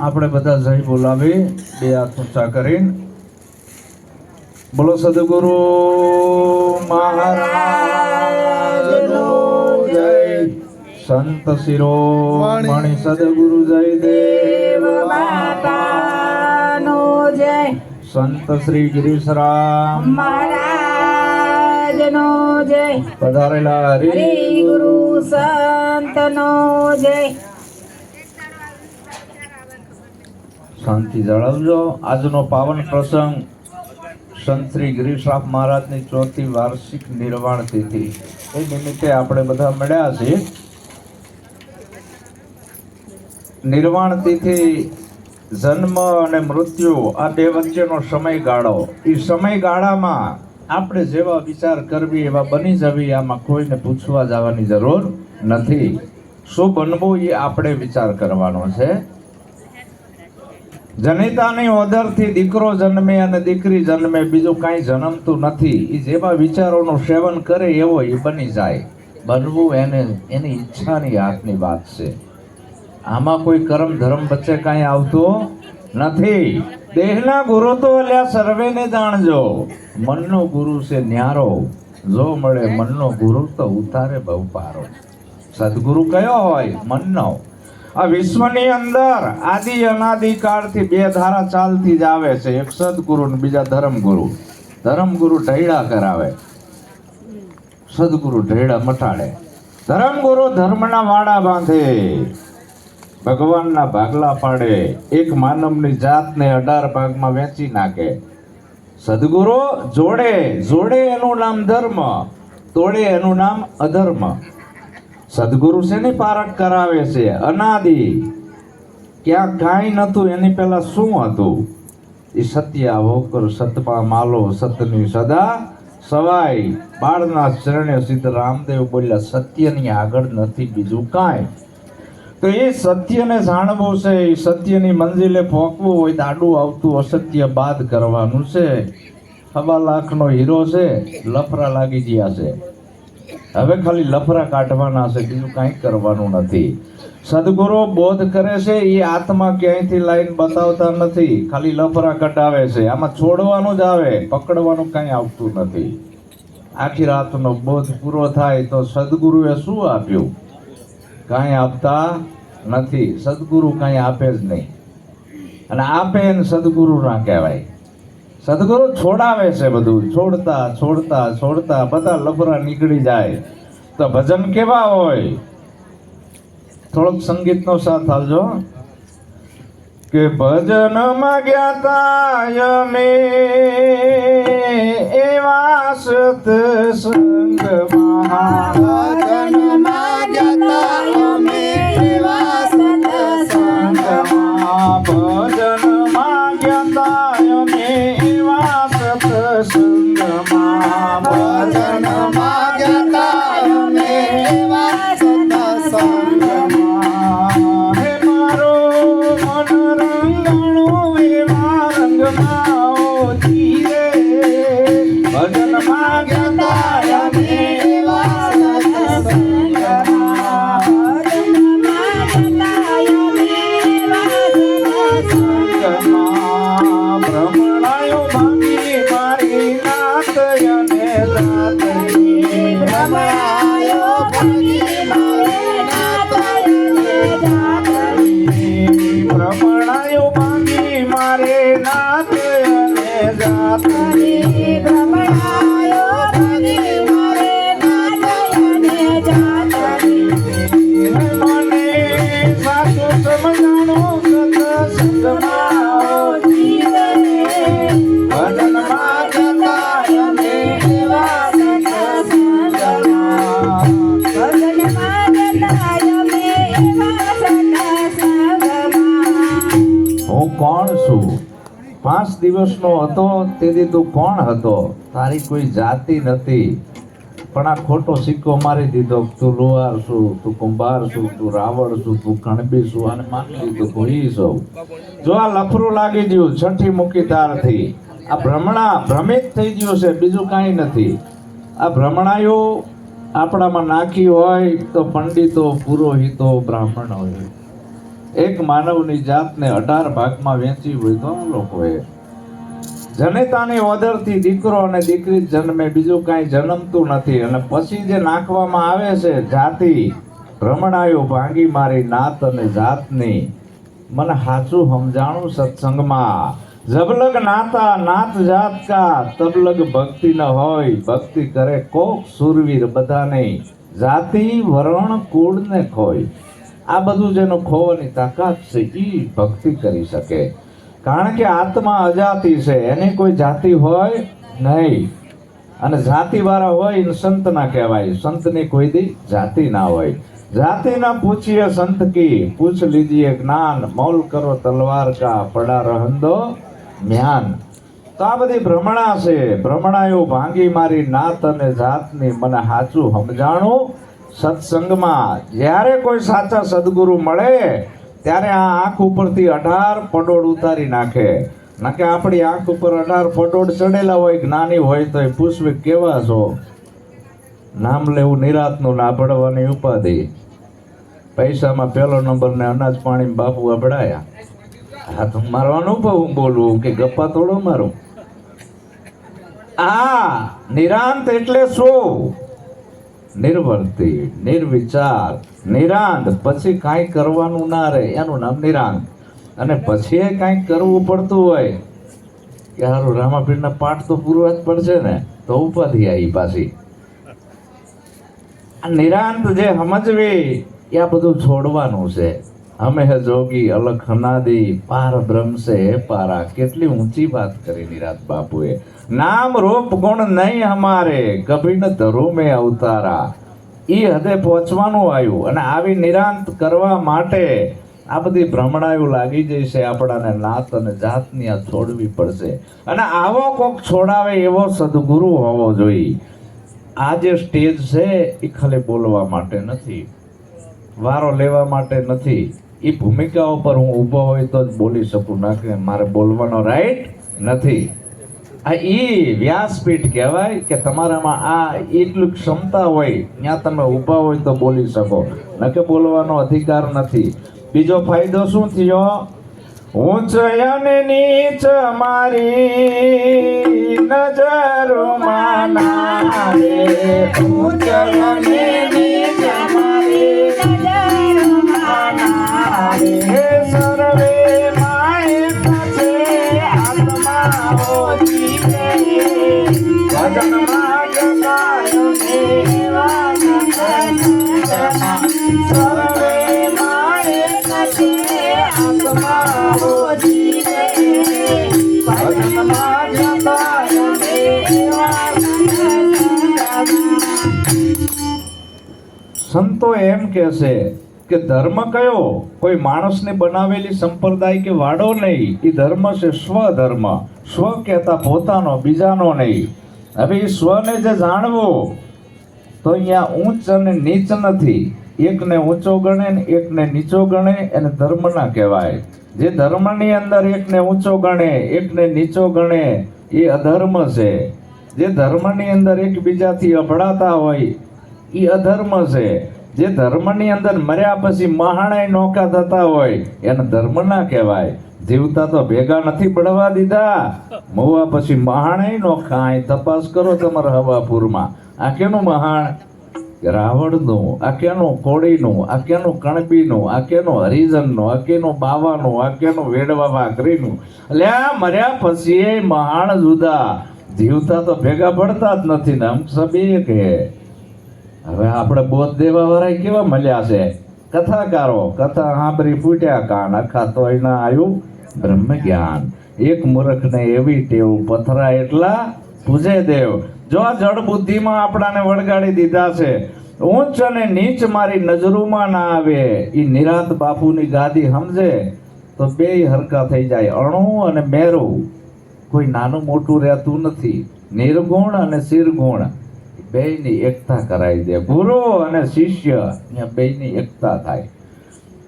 આપણે બધા જય બોલાવી બે હાથ ઊંચા કરીને. બોલો સદગુરુ મહારાજ જય. સંત શિરો મણી સદગુરુ જય દેવ માતાનો જય. સંત શ્રી ગિરીશરામ મહારાજનો જય. પધારેલા હરિ ગુરુ સંતનો જય. શાંતિ જાળવજો. આજનો પાવન પ્રસંગ સંત શ્રી ગિરીશરાફ મહારાજની ચોથી વાર્ષિક નિર્વાણ તિથિ. એ નિમિત્તે આપણે બધા મળ્યા છીએ. નિર્વાણ તિથિ, જન્મ અને મૃત્યુ, આ બે વચ્ચેનો સમયગાળો. એ સમયગાળામાં આપણે જેવા વિચાર કરવી, એવા બની જવી, આમાં કોઈને પૂછવા જવાની જરૂર નથી. શું બનવું એ આપણે વિચાર કરવાનો છે. જનિતાની ઓદરથી દીકરો જન્મે અને દીકરી જન્મે, બીજું કાંઈ જન્મતું નથી. એ જેવા વિચારોનું સેવન કરે એવો એ બની જાય. બનવું એને, એની ઈચ્છાની હાથની વાત છે. આમાં કોઈ કર્મ ધર્મ વચ્ચે કાંઈ આવતું નથી. દેહના ગુરુ તો અલ્યા સર્વેને જાણજો. મનનો ગુરુ છે ન્યારો. જો મળે મનનો ગુરુ તો ઉતારે બહુ પારો. સદગુરુ કયો હોય? મનનો. આ વિશ્વની અંદર આદિ અનાદિકાળથી બે ધારા ચાલતી જ આવે છે. એક સદગુરુ ને બીજા ધર્મગુરુ. ધર્મગુરુ ઢૈડા કરાવે. સદગુરુ ઢૈડા મટાડે ધર્મગુરુ ધર્મના વાડા બાંધે. ભગવાનના ભાગલા પાડે. એક માનવની જાતને અઢાર ભાગમાં વેચી નાખે. સદગુરુ જોડે જોડે એનું નામ ધર્મ, તોડે એનું નામ અધર્મ. સદગુરુ શેની પારખ કરાવે છે? અનાદિ. ક્યાં કાંઈ નહોતું, એની પહેલાં શું હતું? એ સત્ય હોકર સતમાં માલો, સતની સદા સવાઈ બાળના ચરણે સિદ્ધ રામદેવ બોલ્યા, સત્યની આગળ નથી, બીજું કાંઈ. તો એ સત્યને જાણવું છે, એ સત્યની મંજિલે ફોંકવું હોય, દાડું આવતું અસત્ય બાદ કરવાનું છે. સવા લાખનો હીરો છે, લફરા લાગી ગયા છે. હવે ખાલી લફરા કાઢવાના છે, બીજું કાંઈ કરવાનું નથી. સદગુરુ બોધ કરે છે, એ આત્મા ક્યાંયથી લાઈન બતાવતા નથી, ખાલી લફરા કટાવે છે. આમાં છોડવાનું જ આવે, પકડવાનું કાંઈ આવતું નથી. આખી રાતનો બોધ પૂરો થાય તો સદગુરુએ શું આપ્યું? કાંઈ આપતા નથી. સદગુરુ કાંઈ આપે જ નહીં. અને આપે એને સદગુરુ ના કહેવાય. સદગુરુ છોડાવે છે બધું. છોડતા છોડતા છોડતા બધા લફરા નીકળી જાય. તો ભજન કેવા હોય? થોડોક સંગીતનો સાથ હાલજો કે ભજન માગ્યા ગયા તા અમે એવા સત સંગ ભજનમાં જતા અમે દિવસનો હતો, તેથી તું કોણ હતો? તારી કોઈ જાતિ નથી. પણ આ ખોટો સિક્કો મારી દીધો. તું લુહાર છું, તું કુંભાર છું, તું રાવણ છું, તું કણબી છું, અને માની લીધું કોઈ ઈ જો આ લફરું લાગી ગયું છઠ્ઠી મૂકી તારથી. આ ભ્રમણા ભ્રમિત થઈ ગયું છે, બીજું કાંઈ નથી. આ ભ્રમણાયું આપણામાં નાખી હોય તો પંડિતો, પુરોહિતો, બ્રાહ્મણ હોય. એક માનવની જાતને અઢાર ભાગમાં વેચી હોય તો આ લોકોએ જનેતાની ઓદરથી દીકરો અને દીકરી જન્મે, બીજું કાંઈ જન્મતું નથી. અને પછી જે નાખવામાં આવે છે, જાતિ, ભ્રમણાયો, ભાંગી મારી નાત અને જાતની. મને સાચું સમજાણું, સત્સંગમાં. જબલગ નાતા, નાત જાત કા, તબલગ ભક્તિ ન હોય. ભક્તિ કરે કોક સુરવીર બધા નહીં જાતિ, વરણ કુળ ને ખોય. આ બધું જેનું ખોવાની તાકાત છે એ ભક્તિ કરી શકે. કારણ કે આત્મા અજાતિ છે, એની કોઈ જાતિ હોય નહીં. અને જાતિવાળા હોય એને સંત ના કહેવાય. સંતની કોઈ દી જાતિ ના હોય. જાતિ ના પૂછીએ સંત કી, પૂછ લીજીએ જ્ઞાન, મૌલ કરો તલવાર કા, પડા રહંદો જ્ઞાન તો આ બધી ભ્રમણા છે. ભ્રમણાઓ ભાંગી મારી નાત અને જાતની મને સાચું સમજાણું. સત્સંગમાં જ્યારે કોઈ સાચા સદગુરુ મળે ત્યારે આ આંખ ઉપરથી અઢાર પડોળ ઉતારી નાખે. નાકે આપણી આંખ ઉપર અઢાર પડોળ ચડેલા હોય જ્ઞાની હોય, તો એ કેવા છો? નામ લેવું નિરાતનું ના પડવાની ઉપાધિ. પૈસામાં પહેલો નંબર ને અનાજ પાણી બાપુ અભડાયા. હા તો મારો અનુભવ હું બોલું કે ગપ્પા તોડો મારું. આ નિરાંત એટલે શું? નિર્વર્તિ, નિર્વિચાર, નિરાંત. પછી કાંઈ કરવાનું ના રહે, એનું નામ નિરાંત. અને પછી એ કાંઈક કરવું પડતું હોય, કે સારું રામાપીરના પાઠ તો પૂરવા જ પડશે ને, તો ઉપાધિ આવી પાછી. આ નિરાંત જે સમજવી, એ આ બધું છોડવાનું છે. અમે જોગી, અલખ હનાદી પાર બ્રહ્મ સે પારા. કેટલી ઊંચી વાત કરી નિરાત બાપુએ. નામ રૂપ ગુણ નહીં અમારે. કભી ન ધરો મેં અવતારા. એ હદે પહોંચવાનું આવ્યું અને આવી નિરાંત કરવા માટે આ બધી ભ્રમણાયું લાગી જશે આપણાને નાત અને જાતની આ છોડવી પડશે. અને આવો કોક છોડાવે એવો સદગુરુ હોવો જોઈએ. આ જે સ્ટેજ છે એ ખાલી બોલવા માટે નથી. વારો લેવા માટે નથી. એ ભૂમિકાઓ પર હું ઊભો હોય તો જ બોલી શકું. ના કે મારે બોલવાનો રાઈટ નથી. આ એ વ્યાસપીઠ કહેવાય કે તમારામાં આ એટલી ક્ષમતા હોય, ત્યાં તમે ઊભા હોય તો બોલી શકો. ન કે બોલવાનો અધિકાર નથી. બીજો ફાયદો શું થયો? ઊંચ અને નીચ મારી નજરોમાં માના ઊંચ સંતો એમ કહે છે કે ધર્મ કયો? કોઈ માણસને બનાવેલી સંપ્રદાય કે વાડો નહીં. એ ધર્મ છે સ્વધર્મ. સ્વ કહેતા પોતાનો, બીજાનો નહીં. હવે એ સ્વને જે જાણવો, તો અહીંયા ઊંચ અને નીચ નથી. એકને ઊંચો ગણે ને એકને નીચો ગણે એને ધર્મના કહેવાય. જે ધર્મની અંદર એકને ઊંચો ગણે, એકને નીચો ગણે, એ અધર્મ છે. જે ધર્મની અંદર એકબીજાથી અભડાતા હોય, એ અધર્મ છે. જે ધર્મની અંદર મર્યા પછી મહાણાય નોકા થતા હોય, એને ધર્મ ના કહેવાય. જીવતા તો ભેગા નથી પડવા દીધા. મોવા પછી મહાણે નો ખાય તપાસ કરો તમારા હવાપુરમાં. આ કેનું મહાણ? રાવણનું, આ કેનું કોળીનું, આ કેનું કણબીનું, આ કેનું હરિજનનું, આ કેનું બાવાનું, આ કેનું વેડવા વાઘરીનું. એટલે આ મર્યા પછી એ મહાણ જુદા. જીવતા તો ભેગા પડતા જ નથી ને, આમ સબે કે હવે આપણે બોધ દેવા વાળા કેવા મળ્યા છે? કથાકારો, કથા સાંભળી ફૂટ્યા કાન, આખા તો એના આવ્યું બ્રહ્મ જ્ઞાન એક મૂર્ખને એવી ટેવ પથરા એટલા પૂજે દેવ. જો આ જળ બુદ્ધિમાં આપણાને વળગાડી દીધા છે, ઊંચ અને નીચ મારી નજરોમાં ના આવે એ નિરાંત બાપુની ગાદી સમજે, તો બે હરકા થઈ જાય, અણુ અને મેરુ. કોઈ નાનું મોટું રહેતું નથી. નિર્ગુણ અને શિરગુણ. બેયની એકતા કરાવી દે. ગુરુ અને શિષ્ય, અહીંયા બેયની એકતા થાય.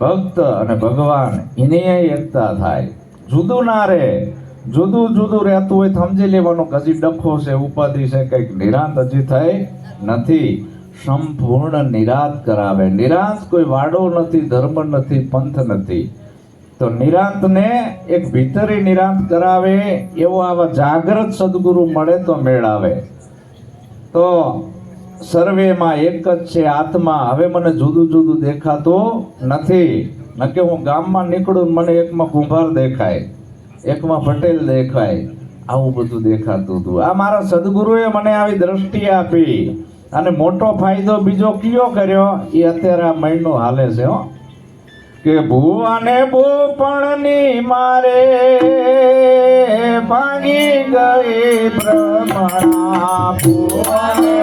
ભક્ત અને ભગવાન એને એકતા થાય. જુદું ના રહે. જુદું જુદું રહેતું હોય સમજી લેવાનું કજી ડખો છે, ઉપાધિ છે, કંઈક નિરાંત હજી થઈ નથી. સંપૂર્ણ નિરાંત કરાવે. નિરાંત કોઈ વાડો નથી, ધર્મ નથી, પંથ નથી. તો નિરાંતને એક ભીતરી નિરાંત કરાવે એવો આવા જાગ્રત સદગુરુ મળે તો મેળ આવે. તો સર્વેમાં એક જ છે આત્મા. હવે મને જુદું જુદું દેખાતું નથી. નકે હું ગામમાં નીકળું મને એકમાં કુંભાર દેખાય, એકમાં પટેલ દેખાય, આવું બધું દેખાતું હતું. આ મારા સદગુરુએ મને આવી દ્રષ્ટિ આપી અને મોટો ફાયદો બીજો કયો કર્યો? એ અત્યારે આ મહિનો હાલે છે, હો. કે ભુવાને બોપણની મારે ભાગી ગઈ ભ્રમણા. મારે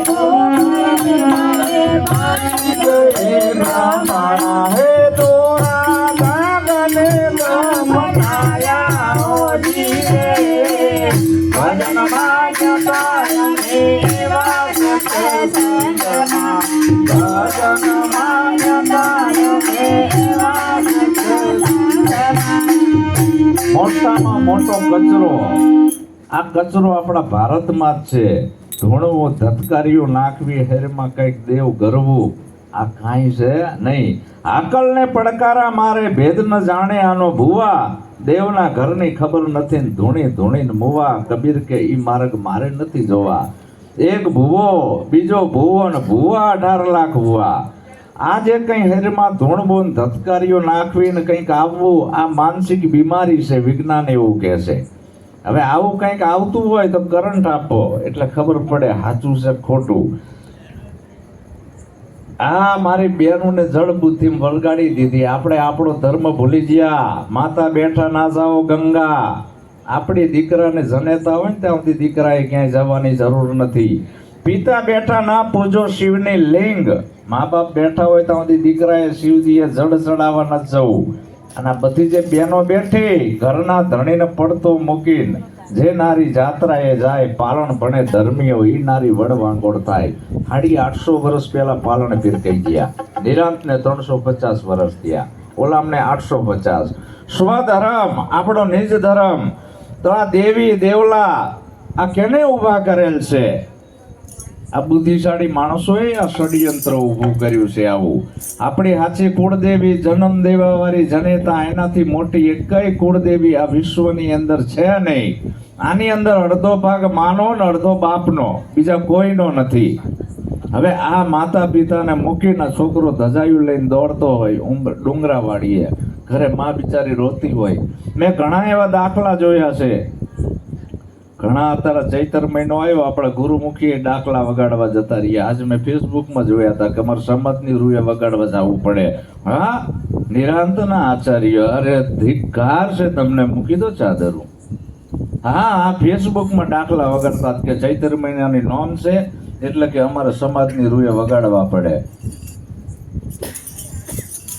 ભાંગી ગઈ ભ્રમણા. હે દોરા ભાગને ભ્રમણાયા ઓ જીવે ભજન માન્યતા એવા સત્સંગમાં ભજન મોટામાં મોટો કચરો. આ કચરો આપણા ભારતમાં જ છે. ધૂણવો ધતકારીઓ નાખવી, હેરમાં કંઈક દેવ ગરવું, આ કાંઈ છે નહીં. આકલને પડકારા મારે, ભેદ ન જાણે આનો ભુવા. દેવના ઘરની ખબર નથી ધૂણી ધૂણીને મુવા. કબીર કે, ઈ માર્ગ મારે નથી જોવા. એક ભૂવો, બીજો ભૂવો ને ભૂવા અઢાર લાખ ભૂવા આ જે કંઈ હેરમાં ધૂણબો ધતકારીઓ નાખવીને કંઈક આવવું, આ માનસિક બીમારી છે, વિજ્ઞાન એવું કહે છે. હવે આવું કંઈક આવતું હોય તો કરંટ આપો, એટલે ખબર પડે સાચું છે ખોટું. આ મારી બેનોને જળ બુદ્ધિ વળગાડી દીધી. આપણે આપણો ધર્મ ભૂલી ગયા. માતા બેઠા ના જાઓ ગંગા. આપણી દીકરાને જનેતા હોય ને ત્યાં સુધી દીકરાએ ક્યાંય જવાની જરૂર નથી. પિતા બેઠા ના પૂજો શિવની લિંગ. મા બાપ બેઠા હોય ત્યાં સુધી દીકરાએ શિવજીએ જળ ચડાવવા ન જવું. અને આ બધી જે બહેનો બેઠી, ઘરના ધણીને પડતો મૂકીને જે નારી જાત્રાએ જાય પાલણ ભણે ધર્મીઓ એ નારી વડવાંગોળ થાય. સાડી આઠસો વર્ષ પહેલા પાલણ ફિરકાઈ ગયા. નિરાંતને ત્રણસો પચાસ વર્ષ થયા. ઓલામને આઠસો પચાસ. સ્વધર્મ આપણો નિજ ધર્મ. તો આ દેવી દેવલા આ કેને ઊભા કરેલ છે? આ બુદ્ધિશાળી માણસોએ આ ષડયંત્ર ઊભું કર્યું છે આવું. આપણી હાચી કુળદેવી જન્મ દેવાવાળી જનેતા એનાથી મોટી એકય કુળદેવી આ વિશ્વની અંદર છે નહીં. આની અંદર અડધો ભાગ માનો ને અડધો બાપનો, બીજા કોઈનો નથી. હવે આ માતા પિતાને મૂકીને છોકરો ધજાયું લઈને દોડતો હોય ડુંગરાવાળીએ. ઘરે મા બિચારી રોતી હોય. મેં ઘણા એવા દાખલા જોયા છે. ઘણા અત્યારે ચૈતર મહિનો આવ્યો, આપણે ગુરુમુખીએ ડાકલા વગાડવા જતા રહ્યા. આજ મેં ફેસબુકમાં જોયા હતા કે અમારે સંમતની રૂએ વગાડવા જવું પડે. હા, નિરાંતના આચાર્ય, અરે ધિક્કાર છે તમને મૂકી દો ચાદરું. હા, આ ફેસબુકમાં દાખલા વગાડતા કે ચૈતર મહિનાની નોમ છે, એટલે કે અમારે સમાજની રૂએ વગાડવા પડે.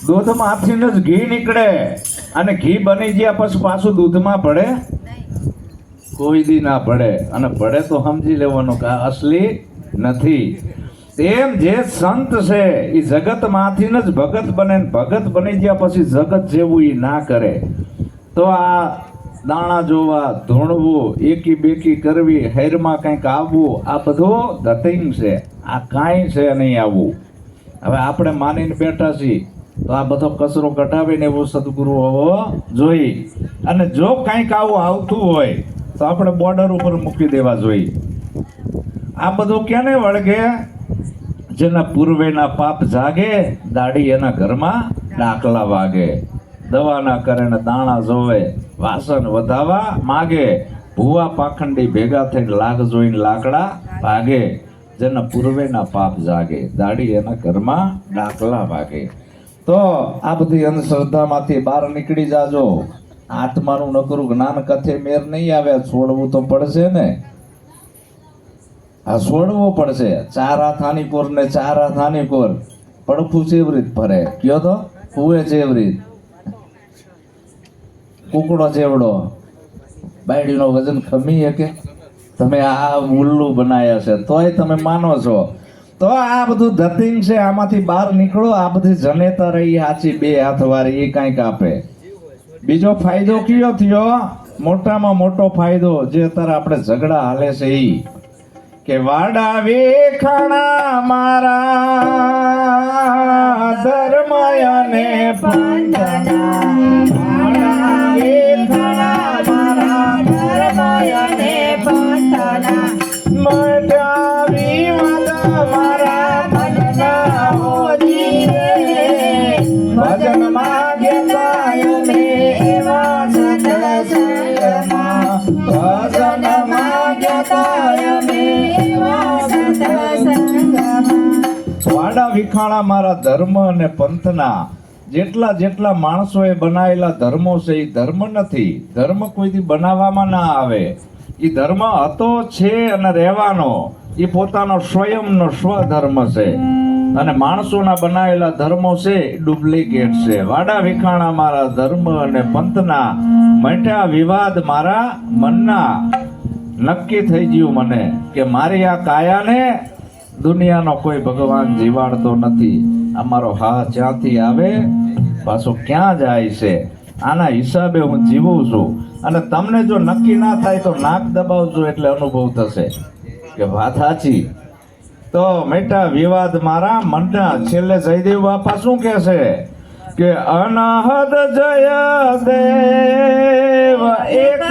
દૂધમાં આપીને જ ઘી નીકળે. અને ઘી બની ગયા પછી પાછું દૂધમાં પડે? કોઈ દી ના પડે. અને પડે તો સમજી લેવાનું કે અસલી નથી. તેમ જે સંત છે એ જગતમાંથી જ ભગત બને ભગત બની ગયા પછી જગત જેવું એ ના કરે. તો આ દાણા જોવા ધૂણવું એકી બેકી કરવી, હેરમાં કંઈક આવવું, આ બધું ધતિંગ છે. આ કાંઈ છે નહીં આવવું હવે આપણે માનીને બેઠા છીએ. તો આ બધો કચરો કઢાવીને એવો સદગુરુ હોવો જોઈ. અને જો કંઈક આવું આવતું હોય તો આપણે બોર્ડર ઉપર મૂકી દેવા જોઈએ. આ બધું ક્યાંને વળગે? જેના પૂર્વેના પાપ જાગે, દાડી એના ઘરમાં ડાકલા વાગે. દવાના કરે ને દાણા જોવે, વાસણ વધાવા માગે. ભૂવા પાખંડી ભેગા થઈને લાગ જોઈને લાકડા ભાગે. જેના પૂર્વેના પાપ જાગે, દાડી એના ઘરમાં ડાકલા વાગે. તો આ બધી અંધશ્રદ્ધામાંથી બહાર નીકળી જાજો. આત્માનું નકરું જ્ઞાન કથે મેર નહીં આવે છોડવું તો પડશે ને. આ છોડવું પડશે. ચાર આથાની કોર ને ચાર આથાની કોર. પડખું ચેવરીત ફરે કયો તો? કુએ ચેવરીત. કુકડો ચેવડો. બાયડીનો વજન ખમી શકે. તમે આ ઉલ્લું બનાવ્યા છે. તોય તમે માનો છો. તો આ બધું ધતિંગ છે. આમાંથી બહાર નીકળો. આ બધી જનેતા રહી સાચી બે હાથવારી એ કાંઈક આપે. બીજો ફાયદો કયો થયો? મોટામાં મોટો ફાયદો જે અત્યારે આપણે ઝઘડા હાલે છે એ કે વાડા વેખાણા મારા ધર્મ અને પંથના વાડા મારા ધર્મ અને પંથના મટા મારા ધર્મ અને પંથના જેટલા જેટલા માણસોએ બનાવેલા ધર્મો છે એ ધર્મ નથી. ધર્મ કોઈથી બનાવવામાં ના આવે. એ ધર્મ હતો, છે અને રહેવાનો. એ પોતાનો સ્વયંનો સ્વધર્મ છે. અને માણસોના બનાવેલા ધર્મો છે ડુપ્લિકેટ છે. વાડા વિખાણા મારા ધર્મ અને પંથના મઠ્યા વિવાદ મારા મનના. નક્કી થઈ ગયું મને કે મારી આ કાયાને દુનિયાનો કોઈ ભગવાન જીવાડતો નથી. અમારો હા જ્યાંથી આવે, પાછો ક્યાં જાય છે? આના હિસાબે હું જીવું છું. અને તમને જો નક્કી ના થાય તો નાક દબાવજો એટલે અનુભવ થશે. કે વાત સાચી. તો મેટા વિવાદ મારા મનના છેલ્લે જયદેવ બાપા શું કહે છે? કે અનહદ જય દેવ, એક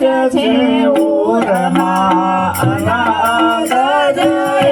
જ છે ઉરમાં અનહદ જય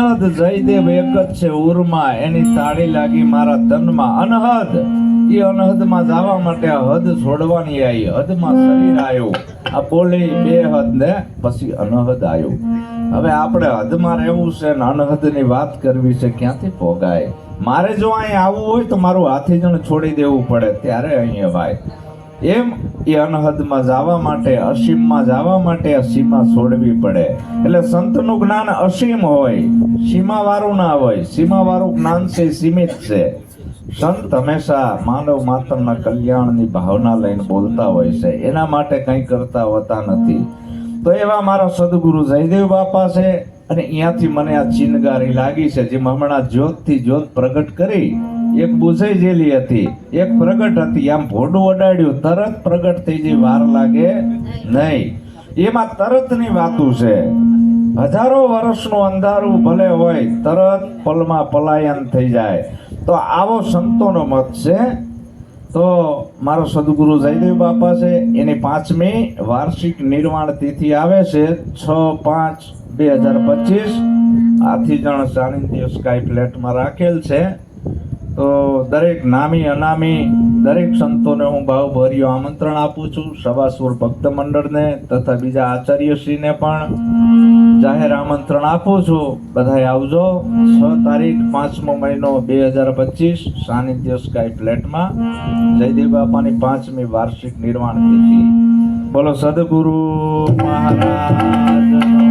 અનહદ જયદેવ એક જ છે ઉરમાં એની તાળી લાગી મારા તનમાં અનહદ! એ અનહદમાં જવા માટે હદ છોડવાની આવી હદમાં શરીર આવ્યું આ પોલે બે હદ ને પછી અનહદ આવ્યું હવે આપણે હદમાં રહેવું છે ને અનહદની વાત કરવી છે ક્યાંથી ભોગાય મારે જો અહીં આવવું હોય તો મારું હાથી જણ છોડી દેવું પડે. ત્યારે અહીંયા ભાઈ. એમ એ અનહદમાં જવા માટે, અસીમમાં જવા માટે આ સીમા છોડવી પડે. એટલે સંતનું જ્ઞાન અસીમ હોય, સીમાવાળું ના હોય. સીમાવાળું જ્ઞાન છે, સીમિત છે. સંત હંમેશા માનવ માત્રના કલ્યાણની ભાવના લઈને બોલતા હોય છે. એના માટે કંઈ કરતા હોતા નથી. તો એવા મારા સદગુરુ જયદેવ બાપા છે, અને અહીંયાથી મને આ ચિનગારી લાગી છે, જેમ હમણાં જ્યોતથી જ્યોત પ્રગટ કરી એક બુઝાઈ જેલી હતી, એક પ્રગટ હતી. આમ ભોડું અડાડ્યું, તરત પ્રગટ થઈ જઈ, વાર લાગે નહીં. એમાં તરતની વાતું છે. હજારો વર્ષનું અંધારું ભલે હોય, તરત પલમાં પલાયન થઈ જાય. તો આવો સંતોનો મત છે. તો મારો સદગુરુ જયદેવ બાપા છે, એની પાંચમી વાર્ષિક નિર્વાણ તિથિ આવે છે છ પાંચ બે હજાર પચીસ. આથી જણ સાનિધ્ય સ્કાય ફ્લેટમાં રાખેલ છે. તો દરેક નામી, અનામી, દરેક સંતોને હું ભાવભર્યું આમંત્રણ આપું છું. સવાસુર ભક્ત મંડળને તથા બીજા આચાર્યશ્રીને પણ જાહેર આમંત્રણ આપું છું. બધાય આવજો. છ તારીખ પાંચમો મહિનો બે હજાર પચીસ, સાનિધ્ય સ્કાય ફ્લેટમાં. જયદેવ બાપાની પાંચમી વાર્ષિક નિર્વાણ તિથિ. બોલો સદગુરુ મહારાજ.